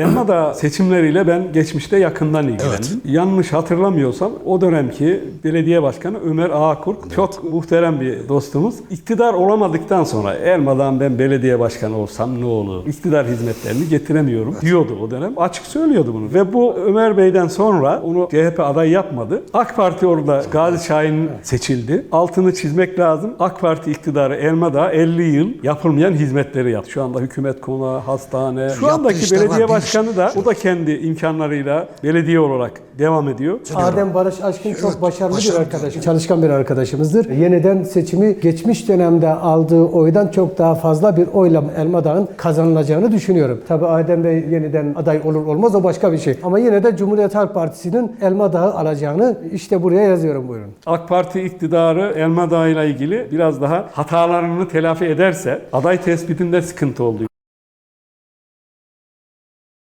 Elmadağ seçimleriyle ben geçmişte yakından ilgilendim. Evet. Yanlış hatırlamıyorsam o dönemki belediye başkanı Ömer Ağakurk çok muhterem bir dostumuz. İktidar olamadıktan sonra Elmadağ'ın ben belediye başkanı olsam ne olur? İktidar hizmetlerini getiremiyorum diyordu o dönem. Açık söylüyordu bunu. Ve bu Ömer Bey'den sonra onu CHP aday yapmadı. AK Parti orada Gazi Şahin seçildi. Altını çizmek lazım. AK Parti iktidarı Elmadağ 50 yıl yapılmayan hizmetleri yaptı. Şu anda hükümet konağı, hastane. Şu andaki belediye bir başkanı da o da kendi imkanlarıyla belediye olarak devam ediyor. Adem Barış Aşkın çok başarılı bir arkadaş, çalışkan bir arkadaşımızdır. Yeniden seçimi geçmiş dönemde aldığı oydan çok daha fazla bir oyla Elmadağ'ın kazanılacağını düşünüyorum. Tabii Adem Bey yeniden aday olur olmaz o başka bir şey. Ama yine de Cumhuriyet Halk Partisi'nin Elmadağ'ı alacağını işte buraya yazıyorum buyurun. AK Parti iktidarı Elmadağ ile ilgili biraz daha hatalarını telafi ederse aday tespitinde sıkıntı oldu.